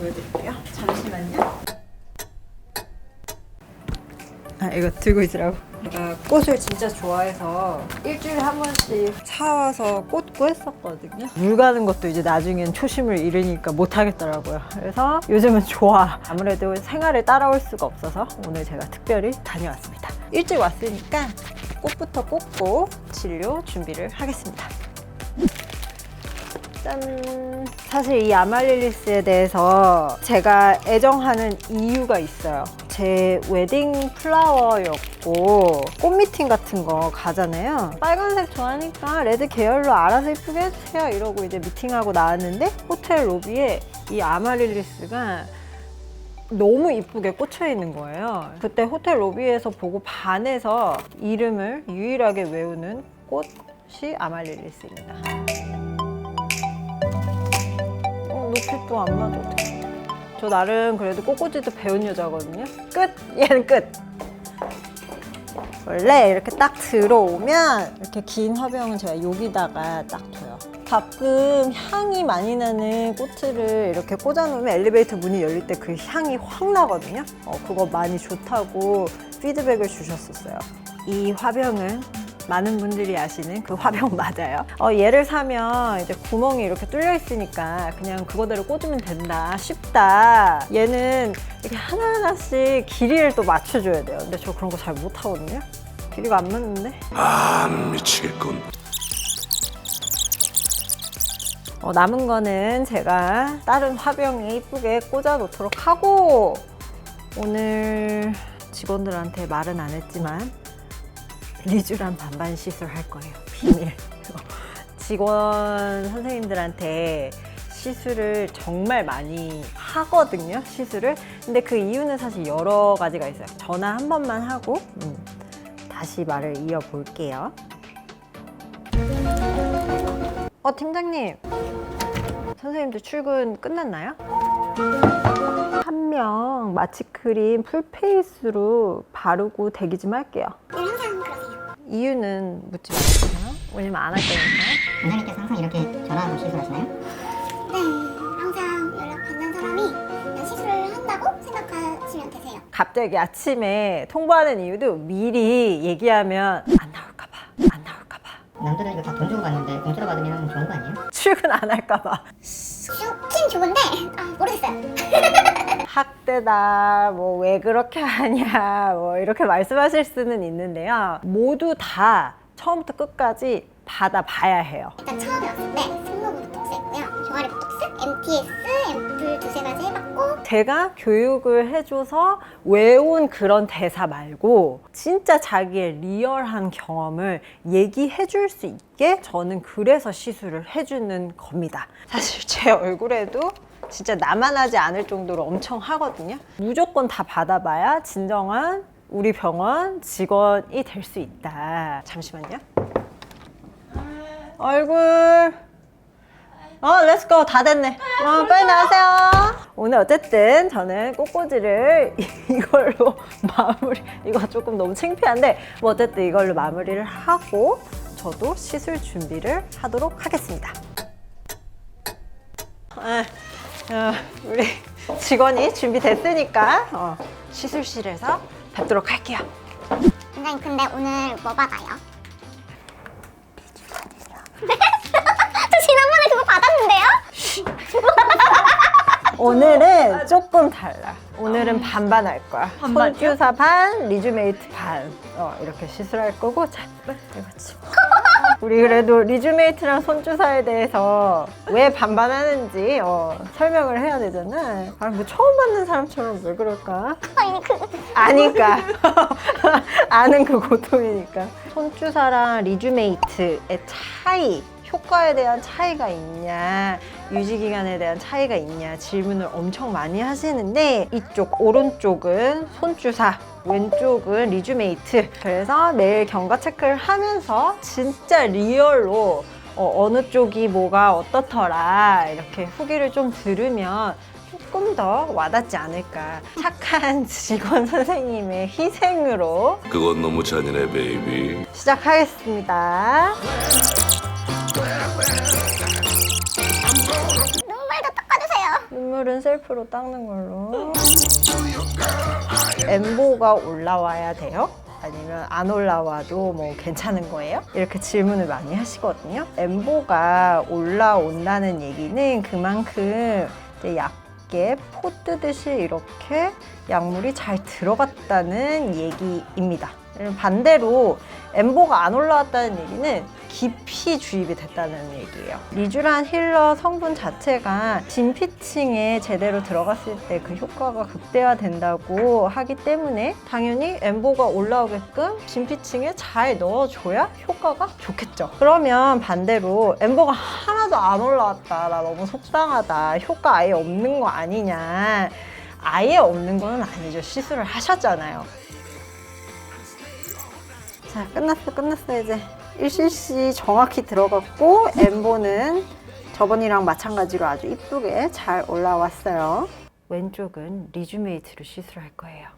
보여드릴게요. 잠시만요. 아 이거 들고 있으라고. 제가 꽃을 진짜 좋아해서 일주일에 한 번씩 사와서 꽂고 했었거든요. 물 가는 것도 이제 나중엔 초심을 잃으니까 못 하겠더라고요. 그래서 요즘은 좋아. 아무래도 생활을 따라올 수가 없어서 오늘 제가 특별히 다녀왔습니다. 일찍 왔으니까 꽃부터 꽂고 치료 준비를 하겠습니다. 짠. 사실 이 아말릴리스에 대해서 제가 애정하는 이유가 있어요. 제 웨딩 플라워였고 꽃 미팅 같은 거 가잖아요. 빨간색 좋아하니까 레드 계열로 알아서 이쁘게 해주세요. 이러고 이제 미팅하고 나왔는데 호텔 로비에 이 아마릴리스가 너무 이쁘게 꽂혀 있는 거예요. 그때 호텔 로비에서 보고 반해서 이름을 유일하게 외우는 꽃이 아말릴리스입니다. 또 안 맞아. 어떡해. 저 나름 그래도 꽃꽂이도 배운 여자거든요. 끝! 얘는 끝! 원래 이렇게 딱 들어오면 이렇게 긴 화병은 제가 여기다가 딱 둬요. 가끔 향이 많이 나는 꽃을 이렇게 꽂아놓으면 엘리베이터 문이 열릴 때 그 향이 확 나거든요. 어, 그거 많이 좋다고 피드백을 주셨었어요. 이 화병은 많은 분들이 아시는 그 화병 맞아요. 어, 얘를 사면 이제 구멍이 이렇게 뚫려 있으니까 그냥 그거대로 꽂으면 된다. 쉽다. 얘는 이렇게 하나하나씩 길이를 또 맞춰줘야 돼요. 근데 저 그런 거 잘 못하거든요. 길이가 안 맞는데? 아 미치겠군. 어, 남은 거는 제가 다른 화병에 이쁘게 꽂아 놓도록 하고 오늘 직원들한테 말은 안 했지만 리쥬란 반반 시술 할 거예요. 비밀. 직원 선생님들한테 시술을 정말 많이 하거든요. 시술을. 근데 그 이유는 사실 여러 가지가 있어요. 전화 한 번만 하고 음, 다시 말을 이어볼게요. 어, 팀장님. 선생님들 출근 끝났나요? 한 명 마취크림 풀페이스로 바르고 대기 좀 할게요. 이유는 묻지 마세요. 왜냐면 안 할 거니까. 원장님께서 항상 이렇게 전화로 시술하시나요? 네, 항상 연락 받는 사람이 그냥 시술을 한다고 생각하시면 되세요. 갑자기 아침에 통보하는 이유도 미리 얘기하면 안 나올까 봐, 안 나올까 봐. 남들은 이거 다 돈 주고 받는데 공짜로 받으면 좋은 거 아니에요? 출근 안 할까 봐. 좋긴 좋은데 아, 모르겠어요. 학대다, 뭐 왜 그렇게 하냐, 뭐 이렇게 말씀하실 수는 있는데요. 모두 다 처음부터 끝까지 받아봐야 해요. 일단 처음에 왔을 때 승모부 독스했고요. 종아리 독스, MTS, 앰플 두세 가지 해봤고 제가 교육을 해줘서 외운 그런 대사 말고 진짜 자기의 리얼한 경험을 얘기해 줄 수 있게 저는 그래서 시술을 해주는 겁니다. 사실 제 얼굴에도 진짜 나만 하지 않을 정도로 엄청 하거든요. 무조건 다 받아봐야 진정한 우리 병원 직원이 될 수 있다. 잠시만요. 얼굴. 어, 렛츠고. 다 됐네. 어, 빨리 나가세요. 오늘 어쨌든 저는 꽃꽂이를 이걸로 마무리, 이거 조금 너무 창피한데, 뭐 어쨌든 이걸로 마무리를 하고, 저도 시술 준비를 하도록 하겠습니다. 아, 어, 우리 직원이 준비됐으니까, 어, 시술실에서 뵙도록 할게요. 원장님 근데 오늘 뭐 받아요? 저 지난번에 그거 받았는데요? 오늘은 조금 달라. 오늘은 반반 할 거야. 손주사 반, 리주메이트 반. 어, 이렇게 시술할 거고. 자, 이거 지 우리 그래도 리주메이트랑 손주사에 대해서 왜 반반 하는지 어, 설명을 해야 되잖아. 아, 뭐 처음 받는 사람처럼 왜 그럴까? 아니 그 아니까. 아는 그 고통이니까. 손주사랑 리주메이트의 차이, 효과에 대한 차이가 있냐, 유지 기간에 대한 차이가 있냐 질문을 엄청 많이 하시는데 이쪽 오른쪽은 손주사, 왼쪽은 리주메이트. 그래서 매일 경과 체크를 하면서 진짜 리얼로 어, 느 쪽이 뭐가 어떻더라 이렇게 후기를 좀 들으면 조금 더 와닿지 않을까. 착한 직원 선생님의 희생으로 그건 너무 잔인해 베이비. 시작하겠습니다. 눈물은 셀프로 닦는 걸로. 엠보가 올라와야 돼요? 아니면 안 올라와도 뭐 괜찮은 거예요? 이렇게 질문을 많이 하시거든요. 엠보가 올라온다는 얘기는 그만큼 얇게 포 뜨듯이 이렇게 약물이 잘 들어갔다는 얘기입니다. 반대로 엠보가 안 올라왔다는 얘기는 깊이 주입이 됐다는 얘기예요. 리쥬란 힐러 성분 자체가 진피층에 제대로 들어갔을 때 그 효과가 극대화된다고 하기 때문에 당연히 엠보가 올라오게끔 진피층에 잘 넣어줘야 효과가 좋겠죠. 그러면 반대로 엠보가 하나도 안 올라왔다. 나 너무 속상하다. 효과 아예 없는 거 아니냐. 아예 없는 건 아니죠. 시술을 하셨잖아요. 자, 끝났어, 끝났어, 이제. 1cc 정확히 들어갔고, 엠보는 저번이랑 마찬가지로 아주 이쁘게 잘 올라왔어요. 왼쪽은 리주메이트로 시술할 거예요.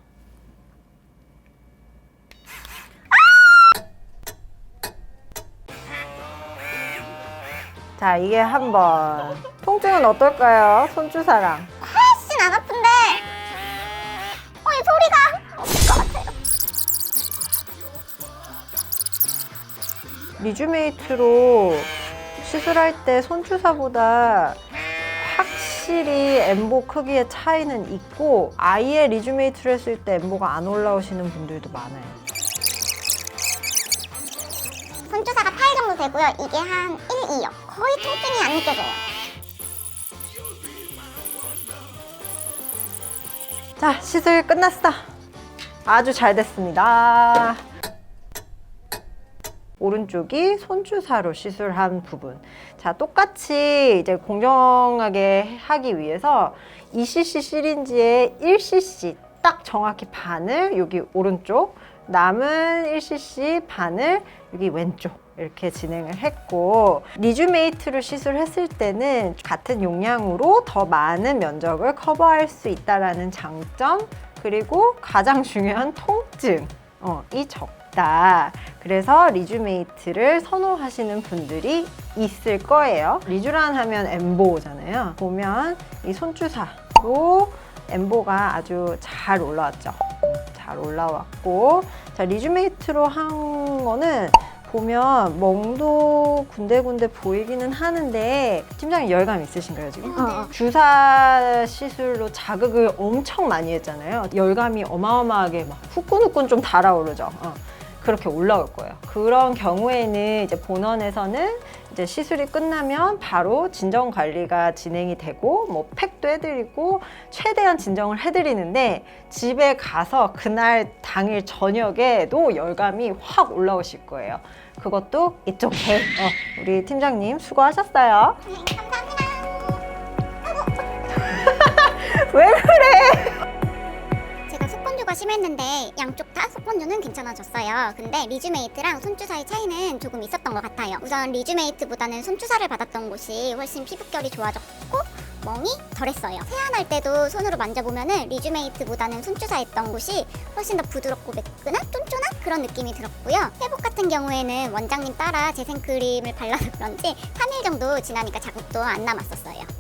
자, 이게 한 번. 통증은 어떨까요? 손주사랑. 리주메이트로 시술할 때 손주사보다 확실히 엠보 크기의 차이는 있고 아예 리주메이트를 했을 때 엠보가 안 올라오시는 분들도 많아요. 손주사가 8 정도 되고요 이게 한 1, 2요 거의 통증이 안 느껴져요 자, 시술 끝났어. 아주 잘 됐습니다. 오른쪽이 손주사로 시술한 부분. 자, 똑같이 이제 공정하게 하기 위해서 2cc 시린지에 1cc 딱 정확히 반을 여기 오른쪽, 남은 1cc 반을 여기 왼쪽 이렇게 진행을 했고 리주메이트로 시술했을 때는 같은 용량으로 더 많은 면적을 커버할 수 있다라는 장점 그리고 가장 중요한 통증 어, 이 적 다. 그래서 리주메이트를 선호하시는 분들이 있을 거예요. 리주란 하면 엠보잖아요. 보면 이 손주사로 엠보가 아주 잘 올라왔죠. 음, 잘 올라왔고 자 리주메이트로 한 거는 보면 멍도 군데군데 보이기는 하는데 팀장님 열감 있으신가요 지금? 어, 어. 주사 시술로 자극을 엄청 많이 했잖아요. 열감이 어마어마하게 막 후끈후끈 좀 달아오르죠. 어, 그렇게 올라올 거예요. 그런 경우에는 이제 본원에서는 이제 시술이 끝나면 바로 진정 관리가 진행이 되고 뭐 팩도 해드리고 최대한 진정을 해드리는데 집에 가서 그날 당일 저녁에도 열감이 확 올라오실 거예요. 그것도 이쪽 개 어, 우리 팀장님 수고하셨어요. 네, 감사합니다 왜 그래? 속건조가 심했는데 양쪽 다 속건조는 괜찮아졌어요. 근데 리주메이트랑 손주사의 차이는 조금 있었던 것 같아요. 우선 리주메이트보다는 손주사를 받았던 곳이 훨씬 피부결이 좋아졌고 멍이 덜했어요. 세안할 때도 손으로 만져보면은 리주메이트보다는 손주사했던 곳이 훨씬 더 부드럽고 매끈한 쫀쫀한 그런 느낌이 들었고요. 회복 같은 경우에는 원장님 따라 재생크림을 발라서 그런지 3일 정도 지나니까 자국도 안 남았었어요.